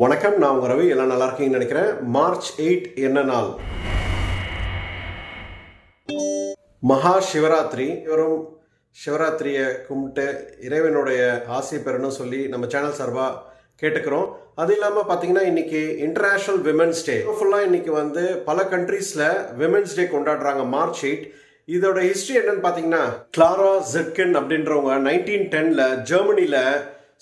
வணக்கம் நான் உங்க ரவி. எல்லாம் நல்லா இருக்கீங்கன்னு நினைக்கிறேன். மார்ச் எயிட் என்ன நாள்? மகா சிவராத்திரி. வெறும் சிவராத்திரியை கும்பிட்டு இறைவனுடைய ஆசை பெறணும் சொல்லி நம்ம சேனல் சார்பாக கேட்டுக்கிறோம். அது இல்லாமல் பார்த்தீங்கன்னா இன்னைக்கு இன்டர்நேஷ்னல் விமென்ஸ் டே ஃபுல்லாக இன்றைக்கி வந்து பல கண்ட்ரீஸில் விமென்ஸ் டே கொண்டாடுறாங்க மார்ச் எயிட். இதோட ஹிஸ்ட்ரி என்னன்னு பார்த்தீங்கன்னா கிளாரா ஜெட்கின் அப்படின்றவங்க நைன்டீன் டெனில் ஜெர்மனியில்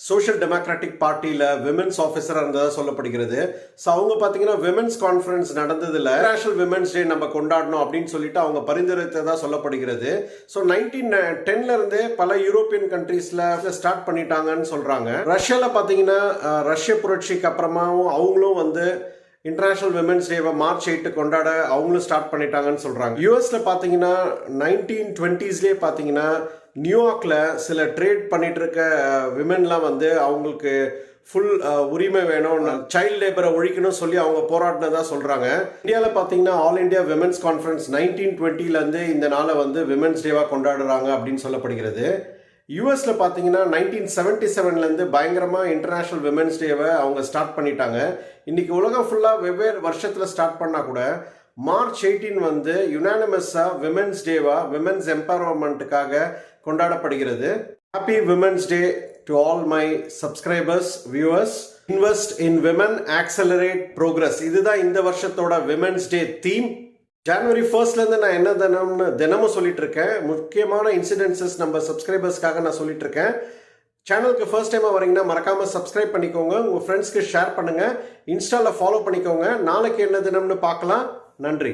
சோஷியல் டெமோக்ராட்டிக் பார்ட்டியில் விமென்ஸ் ஆஃபீஸராக இருந்ததாக சொல்லப்படுகிறது. ஸோ அவங்க பார்த்தீங்கன்னா விமென்ஸ் கான்ஃபரன்ஸ் நடந்ததில் நேஷனல் விமென்ஸ் டே நம்ம கொண்டாடணும் அப்படின்னு சொல்லிட்டு அவங்க பரிந்துரைத்ததாக சொல்லப்படுகிறது. ஸோ நைன்டீன் டென்லேருந்தே பல யூரோப்பியன் கண்ட்ரீஸில் ஸ்டார்ட் பண்ணிட்டாங்கன்னு சொல்கிறாங்க ரஷ்யாவில் பார்த்தீங்கன்னா ரஷ்ய புரட்சிக்கு அப்புறமாவும் அவங்களும் வந்து இன்டர்நேஷனல் விமன்ஸ் டேவை மார்ச் எயிட்டு கொண்டாட அவங்களும் ஸ்டார்ட் பண்ணிட்டாங்கன்னு சொல்கிறாங்க யூஎஸ்ல பார்த்தீங்கன்னா நைன்டீன் டுவெண்ட்டீஸ்லேயே பார்த்தீங்கன்னா நியூயார்க்கில் சில ட்ரேட் பண்ணிட்டு இருக்க விமென்லாம் வந்து அவங்களுக்கு ஃபுல் உரிமை வேணும் சைல்ட் லேபரை ஒழிக்கணும்னு சொல்லி அவங்க போராடினதாக சொல்கிறாங்க இந்தியாவில் பார்த்தீங்கன்னா all India women's conference nineteen டுவெண்ட்டிலேருந்து இந்த நாளை வந்து விமென்ஸ் டேவாக கொண்டாடுறாங்க அப்படின்னு சொல்லப்படுகிறது. யூஎஸில் பார்த்தீங்கன்னா நைன்டீன் செவன்டி செவன்லேருந்து பயங்கரமாக இன்டர்நேஷ்னல் விமென்ஸ் டேவை அவங்க ஸ்டார்ட் பண்ணிட்டாங்க. இன்றைக்கி உலகம் ஃபுல்லாக வெவ்வேறு வருஷத்தில் ஸ்டார்ட் பண்ணால் கூட மார்ச் எயிட்டீன் வந்து யுனானிமஸாக விமென்ஸ் டேவாக விமென்ஸ் எம்பவர்மெண்ட்டுக்காக கொண்டாடப்படுகிறது. Happy women's day to all my subscribers viewers invest in women accelerate progress இதுதான் இந்த வருஷத்தோட விமென்ஸ் டே தீம் ஜனவரி ஃபர்ஸ்ட்லேருந்து நான் என்ன தினம்னு தினமும் சொல்லிட்டு இருக்கேன் முக்கியமான இன்சிடென்சஸ் நம்ம சப்ஸ்கிரைபர்ஸ்க்காக நான் சொல்லிட்டு இருக்கேன் சேனலுக்கு ஃபர்ஸ்ட் டைமாக வரீங்கன்னா மறக்காமல் சப்ஸ்கிரைப் பண்ணிக்கோங்க. உங்கள் ஃப்ரெண்ட்ஸ்க்கு ஷேர் பண்ணுங்கள் இன்ஸ்டாவில் ஃபாலோ பண்ணிக்கோங்க. நாளைக்கு என்ன தினம்னு பார்க்கலாம். நன்றி.